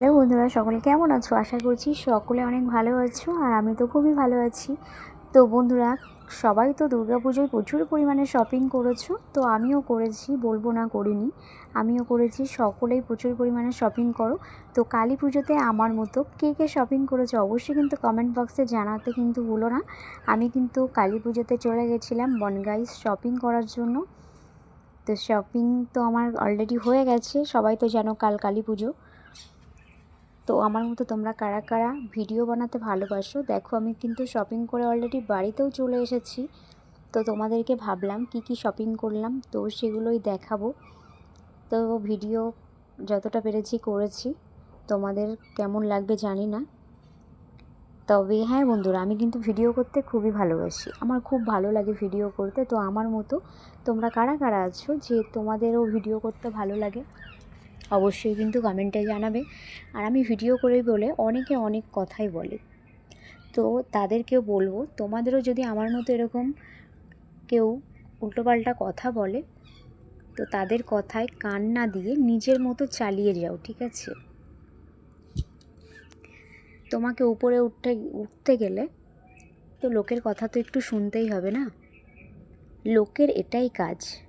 Hello বন্ধুরা, সকলে কেমন আছো? আশা করছি সকলে অনেক ভালো আছো আর আমি তো খুবই ভালো আছি। তো বন্ধুরা, সবাই তো দুর্গাপুজোয় প্রচুর পরিমাণে শপিং করেছ, তো আমিও করেছি, বলব না করিনি। আমিও করেছি, সকলেই প্রচুর পরিমাণে শপিং করো। তো কালী পুজোতে আমার মতো কে কে শপিং করেছ অবশ্যই কিন্তু কমেন্ট বক্সে জানাতে কিন্তু ভুলো না। আমি কিন্তু কালী পুজোতে চলে গেছিলাম বনগাইস শপিং করার জন্য। তো শপিং তো আমার অলরেডি হয়ে গেছে, সবাই তো জানো কাল কালী পুজো। তো আমার মতো তোমরা কারা কারা ভিডিও বানাতে ভালোবাসো? দেখো, আমি কিন্তু শপিং করে অলরেডি বাড়িতেও চলে এসেছি। তো তোমাদেরকে ভাবলাম কি কি শপিং করলাম, তো সেগুলোই দেখাবো। তো ভিডিও যতটা পেরেছি করেছি। তোমাদের কেমন লাগবে জানি না। তবে হ্যাঁ বন্ধুরা, আমি কিন্তু ভিডিও করতে খুবই ভালোবাসি। আমার খুব ভালো লাগে ভিডিও করতে। তো আমার মতো তোমরা কারা কারা আছো যে তোমাদেরও ভিডিও করতে ভালো লাগে? অবশ্যই কিন্তু কমেন্টে জানাবে। আর আমি ভিডিও করি বলে অনেকে অনেক কথাই বলে। তো তাদেরকেও বলব, তোমাদেরও যদি আমার মতো এরকম কেউ উল্টোপাল্টা কথা বলে, তো তাদের কথায় কান না দিয়ে নিজের মতো চালিয়ে যাও, ঠিক আছে? তোমাকে উপরে উঠতে উঠতে গেলে তো লোকের কথা তো একটু শুনতেই হবে না? লোকের এটাই কাজ।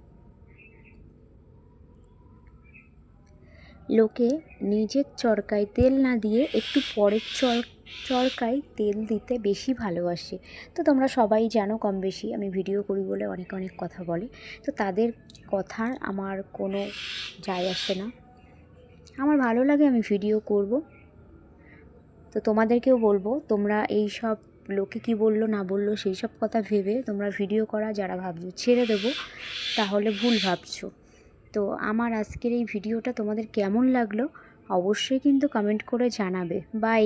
লোকে নিজের চরকায় তেল না দিয়ে একটু পরের চর, চরকায় তেল দিতে বেশি ভালোবাসে। তো তোমরা সবাই জানো কম বেশি আমি ভিডিও করি বলে অনেক অনেক কথা বলে। তো তাদের কথার আমার কোনো যায় আসে না। আমার ভালো লাগে আমি ভিডিও করব। তো তোমাদেরকেও বলব, তোমরা এই সব লোকে কি বলল না বলল সেই সব কথা ভেবে তোমরা ভিডিও করা যারা ভাবছ ছেড়ে দেবো। তাহলে ভুল ভাবছ। তো আমার আজকের এই ভিডিওটা তোমাদের কেমন লাগল? অবশ্যই কিন্তু কমেন্ট করে জানাবে। বাই